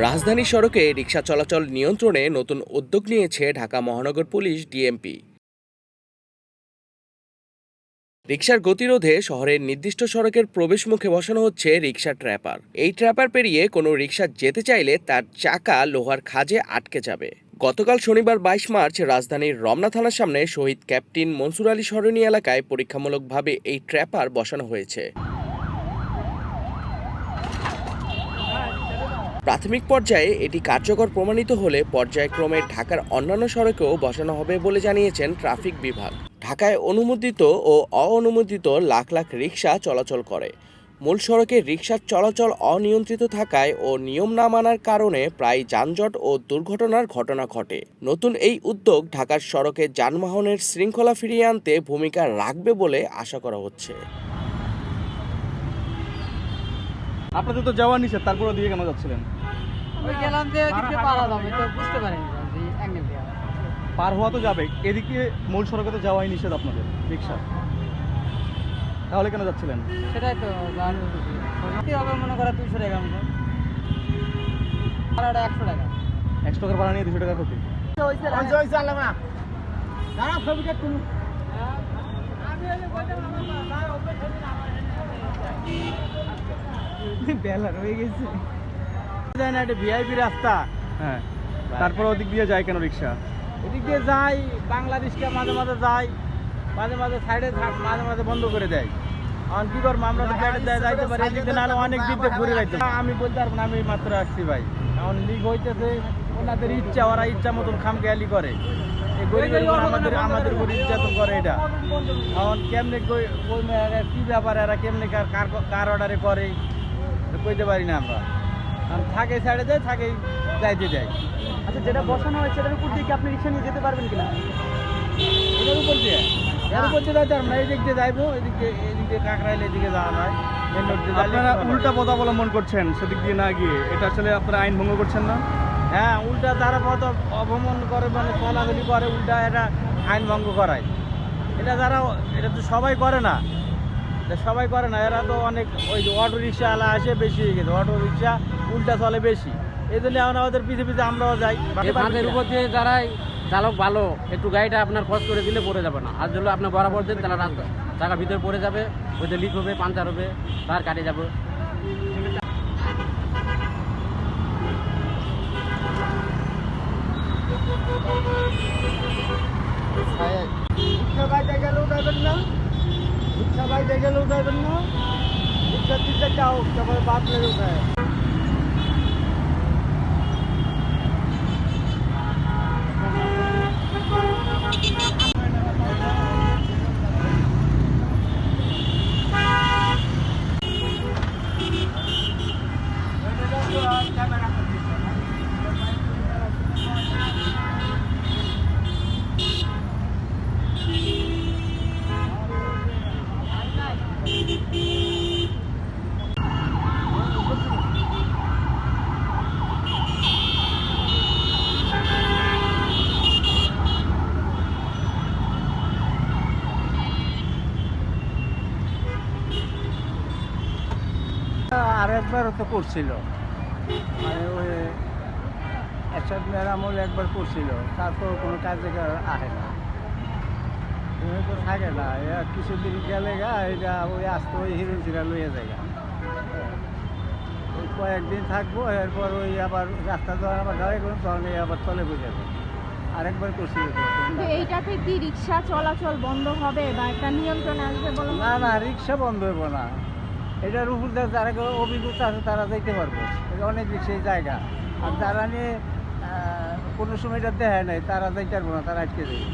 রাজধানী সড়কে রিকশা চলাচল নিয়ন্ত্রণে নতুন উদ্যোগ নিয়েছে ঢাকা মহানগর পুলিশ ডিএমপি। রিকশার গতিরোধে শহরের নির্দিষ্ট সড়কের প্রবেশমুখে বসানো হচ্ছে রিকশা ট্র্যাপার। এই ট্র্যাপার পেরিয়ে কোনো রিকশা যেতে চাইলে তার চাকা লোহার খাজে আটকে যাবে। গতকাল শনিবার বাইশ মার্চ রাজধানীর রমনা থানার সামনে শহীদ ক্যাপ্টেন মনসুর আলী সরণি এলাকায় পরীক্ষামূলকভাবে এই ট্র্যাপার বসানো হয়েছে। প্রাথমিক পর্যায়ে এটি কার্যকর প্রমাণিত হলে পর্যায়ক্রমে ঢাকার অন্যান্য সড়কেও বসানো হবে বলে জানিয়েছেন ট্রাফিক বিভাগ। ঢাকায় অনুমোদিত ও অঅনুমোদিত লাখ লাখ রিক্সা চলাচল করে। মূল সড়কে রিক্সার চলাচল অনিয়ন্ত্রিত থাকায় ও নিয়ম না মানার কারণে প্রায় যানজট ও দুর্ঘটনার ঘটনা ঘটে। নতুন এই উদ্যোগ ঢাকার সড়কে যানবাহনের শৃঙ্খলা ফিরিয়ে আনতে ভূমিকা রাখবে বলে আশা করা হচ্ছে। আপনাদের তো যাওয়া নিষেধ তারপরে দিয়ে কেন যাচ্ছিলেন? ওই গেলাম যে এদিকে পারা যাবে তো বুঝতে পারিনি যে অ্যাঙ্গেল দিয়ে। পার হওয়া তো যাবে এদিকে মূল সড়কে তো যাওয়াই নিষেধ আপনাদের রিক্সা তাহলে কেন যাচ্ছিলেন? সেটাই তো জানি কি হবে মনে করে দুইশো টাকা ভাড়াটা একশো টাকা। একশো টাকার ভাড়া নিয়ে দুশো টাকা ক্ষতি। বেলা রয়ে গেছে। ভিআইপি রাস্তা। হ্যাঁ। তারপরে ওদিক দিয়ে যায় কেন রিক্সা? এদিক দিয়ে যাই বাংলাদেশকে মাঝে মাঝে যাই মাঝে মাঝে সাইডে মাঝে মাঝে বন্ধ করে দেয়। এখন কি করব আমরা তো গাড়ি যাইতে পারি এদিক দিয়ে নাহলে অনেক দিক দিয়ে ঘুরে যাইতে আমি বলতে পারব না আমি মাত্র আসছি ভাই। এখন লিগ হইতেছে ওনাদের ইচ্ছা ওরা ইচ্ছা মতন খাম খেয়ালি করে আমাদের আমাদের উপর নির্যাতন করে এটা। এখন কেমনে কি ব্যাপার এরা কেমনে কার কার কার অর্ডারে করে? কইতে পারি না আমরা। থাকে সাইডে যায় থাকে যাইতে যাই আচ্ছা যেটা বসানো হয়েছে সেটার উপর দিয়ে কি আপনি রিক্সা নিয়ে যেতে পারবেন কিনা? এটার উপর দিয়ে? এর উপর দিয়ে যাইতে আমরা এই দিক দিয়ে যাইবো এদিক দিয়ে এদিক দিয়ে কাকরাইলে এদিকে যাওয়া যায় আপনারা উল্টা পথ অবলম্বন করছেন সেদিক দিয়ে না গিয়ে। এটা আসলে আপনারা আইন ভঙ্গ করছেন না? হ্যাঁ উল্টা যারা পথ অবমন করে মানে চলাচলি করে উল্টা এটা আইন ভঙ্গ করায়। এটা যারা এটা তো সবাই করে না। সবাই করে না এরা তো অনেক ওই যে অটো রিক্সাওয়ালা আসে বেশি হয়ে গেছে অটো রিক্সা উল্টা চলে বেশি এই জন্য এখন আমাদের পিছিয়ে পিছিয়ে আমরাও যাই বাঁধের উপর দিয়ে যারাই চালক ভালো একটু গাড়িটা আপনার খরচ করে দিলে পড়ে যাবে না আর যদি আপনার বরাবর দেন তাহলে রাস্তা টাকা ভিতরে পড়ে যাবে ওইতে লিক হবে পাঞ্চার হবে তার কাটে যাবে না রিক্সা বাইরে গেলে উঠাবেন না রিক্সা দিতে যাও তারপরে বাদ মেরে একবার তো করছিল। মানে ওই এরশাদ মেরামল একবার করছিল তারপর কোনো কাজে আসে না। তো থাকে না এরা কিছুদিন গেলে গা এটা ওই আসতে ওই হিরোইন সিরা লইয়ে যায় গা। ওই কয়েকদিন থাকব এরপর ওই আবার রাস্তা যখন আবার গাড়ি করুন তখন আবার চলে বুঝে যাবে। আরেকবার করছিল এইটাতে কি রিক্সা চলাচল বন্ধ হবে বা একটা নিয়ন্ত্রণ আসবে বলে? না না রিক্সা বন্ধ হইব না। এটার উপর যারা অভিজ্ঞতা আছে, তারা যাইতে পারব। এটা অনেক বেশি জায়গা। আর যারা নিয়ে কোনো সময় এটা দেখায় নাই, তারা যাইতে পারব না, তারা আটকে যাবে